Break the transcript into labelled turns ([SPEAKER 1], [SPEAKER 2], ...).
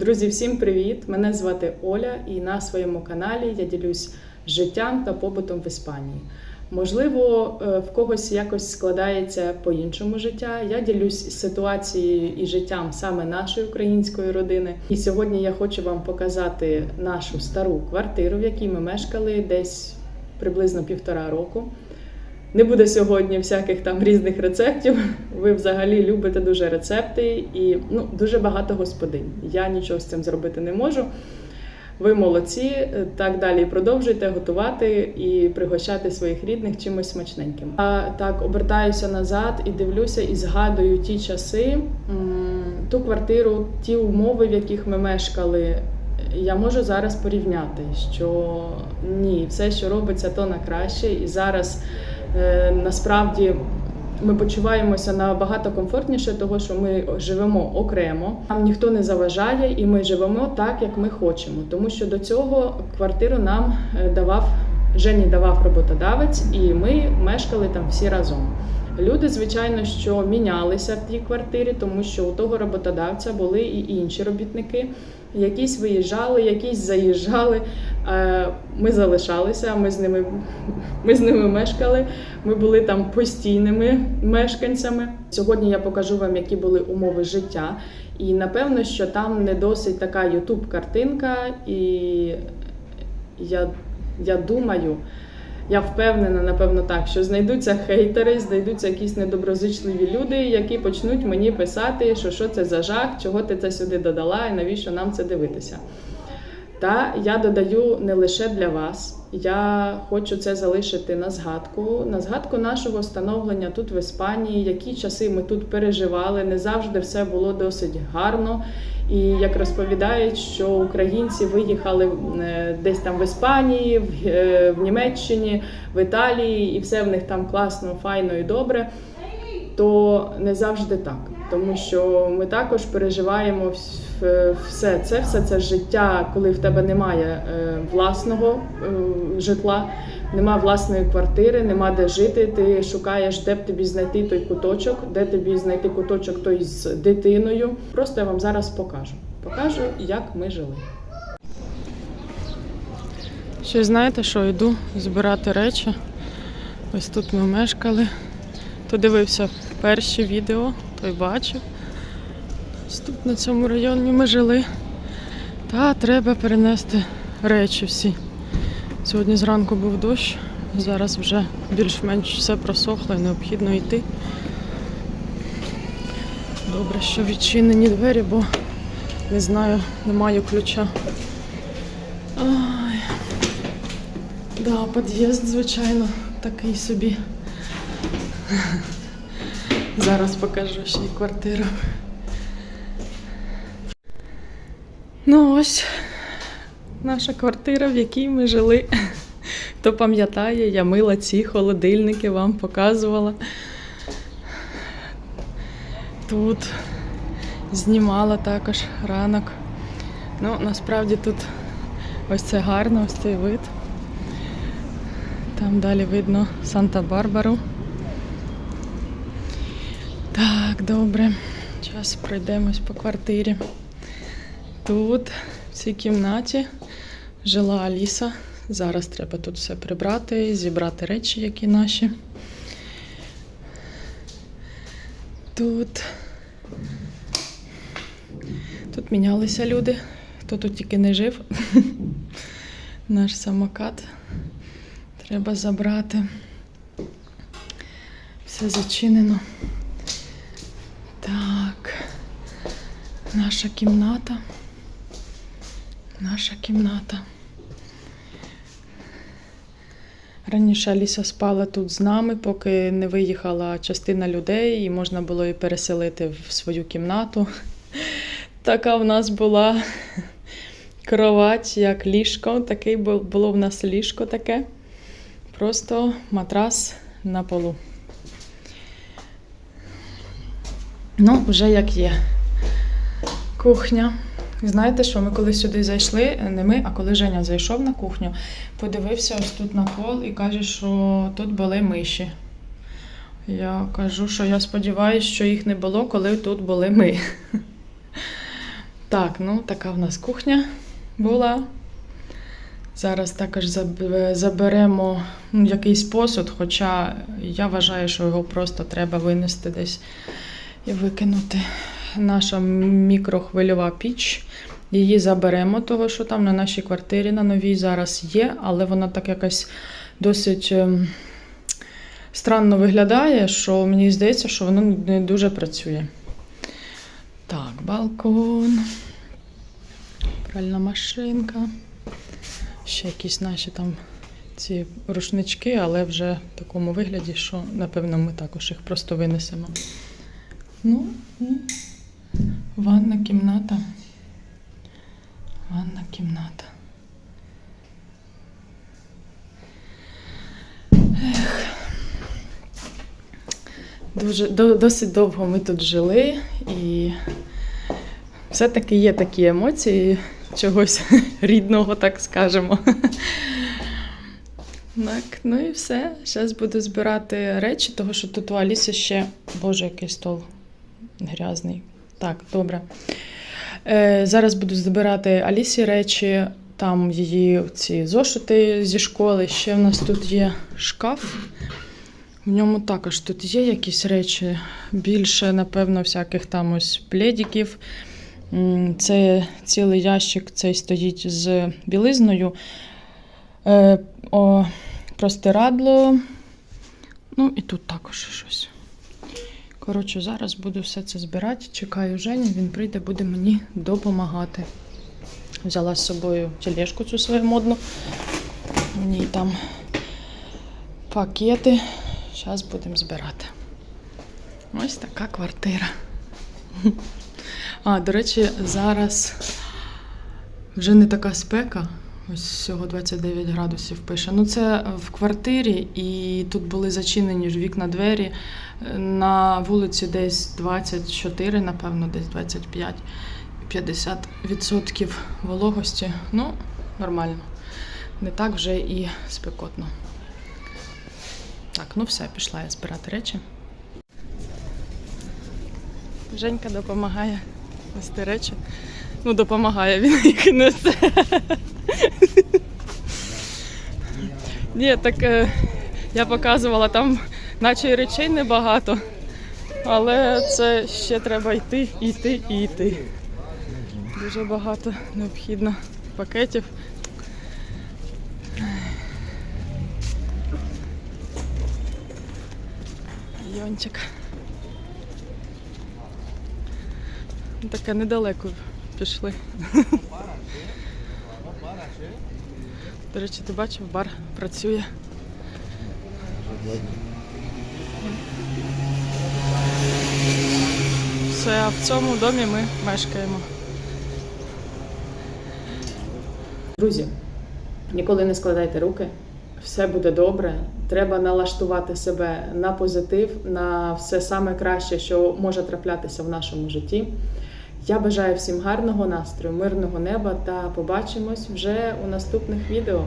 [SPEAKER 1] Друзі, всім привіт! Мене звати Оля, і на своєму каналі я ділюсь життям та побутом в Іспанії. Можливо, е, в когось якось складається по-іншому життя. Я ділюсь ситуацією і життям саме нашої української родини. І сьогодні я хочу вам показати нашу стару квартиру, в якій ми мешкали десь приблизно півтора року. Не буде сьогодні всяких там різних рецептів. Ви взагалі любите дуже рецепти і ну, дуже багато господинь. Я нічого з цим зробити не можу. Ви молодці, так далі продовжуйте готувати і пригощати своїх рідних чимось смачненьким. А так обертаюся назад і дивлюся, і згадую ті часи, ту квартиру, ті умови, в яких ми мешкали. Я можу зараз порівняти, що ні, все, що робиться, то на краще, і зараз насправді ми почуваємося набагато комфортніше, того що ми живемо окремо. Нам ніхто не заважає, і ми живемо так, як ми хочемо. Тому що до цього квартиру нам е, давав Жені давав роботодавець, і ми мешкали там всі разом. Люди, звичайно, що мінялися в тій квартирі, тому що у того роботодавця були і інші робітники. Якісь виїжджали, якісь заїжджали. Е, Ми залишалися, ми з ними, ми з ними мешкали. Ми були там постійними мешканцями. Сьогодні я покажу вам, які були умови життя. І напевно, що там не досить така ютуб-картинка, і я, я думаю. Я впевнена, напевно, так, що знайдуться хейтери, знайдуться якісь недоброзичливі люди, які почнуть мені писати, що що це за жах, чого ти це сюди додала і навіщо нам це дивитися. Та я додаю не лише для вас. Я хочу це залишити на згадку, на згадку нашого становлення тут в Іспанії, які часи ми тут переживали. Не завжди все було досить гарно. І як розповідають, що українці виїхали е, десь там в Іспанії, е, в Німеччині, в Італії, і все в них там класно, файно і добре, то не завжди так. Тому що ми також переживаємо все це, все це життя, коли в тебе немає е, власного е, житла, нема власної квартири, нема де жити. Ти шукаєш, де б тобі знайти той куточок, де тобі знайти куточок той з дитиною. Просто я вам зараз покажу. Покажу, як ми жили. Ще знаєте, що йду збирати речі. Ось тут ми мешкали. Хто дивився перші відео, той бачив. Тут на цьому районі ми жили. Та треба перенести речі всі. Сьогодні зранку був дощ, зараз вже більш-менш все просохло і необхідно йти. Добре, що відчинені двері, бо не знаю, не маю ключа. Ай. Да, під'їзд, звичайно, такий собі. Зараз покажу ще й квартиру. Ну ось наша квартира, в якій ми жили. Хто пам'ятає, я мила ці холодильники, вам показувала. Тут знімала також ранок. Ну, насправді тут ось це гарно, ось цей вид. Там далі видно Санта-Барбару. Так, добре. Зараз пройдемось по квартирі. Тут, в цій кімнаті, жила Аліса. Зараз треба тут все прибрати, зібрати речі, які наші. Тут. Тут мінялися люди. Хто тут тільки не жив. Наш самокат. Треба забрати. Все зачинено. Так. Наша кімната. Наша кімната. Раніше Аліса спала тут з нами, поки не виїхала частина людей, і можна було її переселити в свою кімнату. Така в нас була кровать, як ліжко. Таке було в нас ліжко таке. Просто матрас на полу. Ну, вже як є. Кухня. Знаєте що, ми коли сюди зайшли, не ми, а коли Женя зайшов на кухню, подивився ось тут на пол і каже, що тут були миші. Я кажу, що я сподіваюся, що їх не було, коли тут були ми. Так, ну така в нас кухня була. Зараз також заберемо ну, якийсь посуд, хоча я вважаю, що його просто треба винести десь і викинути. Наша мікрохвильова піч. Її заберемо, того, що там на нашій квартирі на новій зараз є, але вона так якось досить ем, странно виглядає, що мені здається, що воно не дуже працює. Так, балкон, пральна машинка. Ще якісь наші там ці рушнички, але вже в такому вигляді, що напевно ми також їх просто винесемо. Ну, ванна кімната. Ванна кімната. Ех. Дуже до- досить довго ми тут жили, і все-таки є такі емоції чогось рідного, так скажемо. Так, ну і все. Зараз буду збирати речі, тому що тут у Аліси ще, боже, який стол грязний. Так, добре. Е, зараз буду збирати Алісі речі, там її ці зошити зі школи. Ще в нас тут є шкаф. В ньому також тут є якісь речі. Більше, напевно, всяких там ось пледиків. М, Це цілий ящик цей стоїть з білизною. Е, о, простирадло. Ну і тут також щось. Коротше, зараз буду все це збирати. Чекаю Женю, він прийде, буде мені допомагати. Взяла з собою тележку цю свою модну. В ній там пакети. Зараз будемо збирати. Ось така квартира. А, до речі, зараз вже не така спека. Ось всього 29 градусів пише. Ну, це в квартирі, і тут були зачинені ж вікна двері. На вулиці десь 24, напевно, десь 25, 50% вологості. Ну, нормально. Не так вже і спекотно. Так, ну все, пішла я збирати речі. Женька допомагає нести речі. Ну, допомагає, він їх несе. Ні, так е, я показувала, там наче і речей небагато, але це ще треба йти, йти і йти. Дуже багато необхідно пакетів. Йончик. Таке недалеко пішли. До речі, ти бачив, бар працює. Все, а в цьому домі ми мешкаємо. Друзі, ніколи не складайте руки, все буде добре. Треба налаштувати себе на позитив, на все саме краще, що може траплятися в нашому житті. Я бажаю всім гарного настрою, мирного неба та побачимось вже у наступних відео.